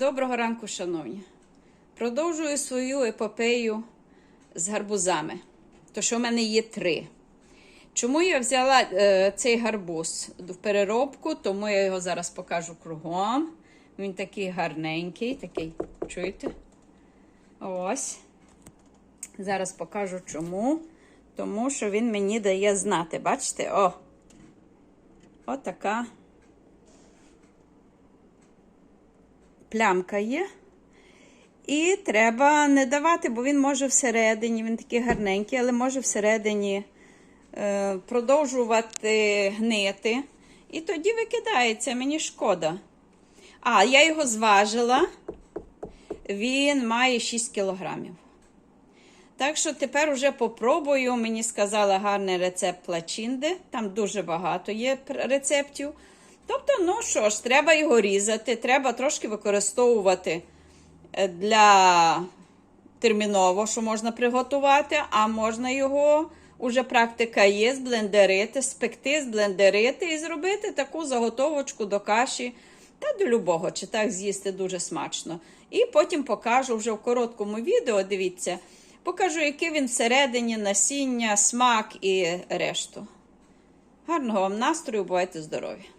Доброго ранку, шановні. Продовжую свою епопею з гарбузами. То що в мене є три. Чому я взяла е, цей гарбуз в переробку, тому я його зараз покажу кругом. Він такий гарненький, такий, чуєте? Ось. Зараз покажу чому. Тому що він мені дає знати. Бачите? О! Отака плямка є. І треба не давати, бо він може всередині, він такий гарненький, але може всередині е, продовжувати гнити. І тоді викидається, мені шкода. А, я його зважила. Він має 6 кілограмів. Так що тепер уже попробую. Мені сказала гарний рецепт плачинди. Там дуже багато є рецептів. Тобто, ну що ж, треба його різати, треба трошки використовувати для терміново, що можна приготувати, а можна його, уже практика є, зблендерити, спекти, зблендерити і зробити таку заготовочку до каші та до любого, чи так з'їсти дуже смачно. І потім покажу вже в короткому відео, дивіться, покажу, який він всередині насіння, смак і решту. Гарного вам настрою, бувайте здорові!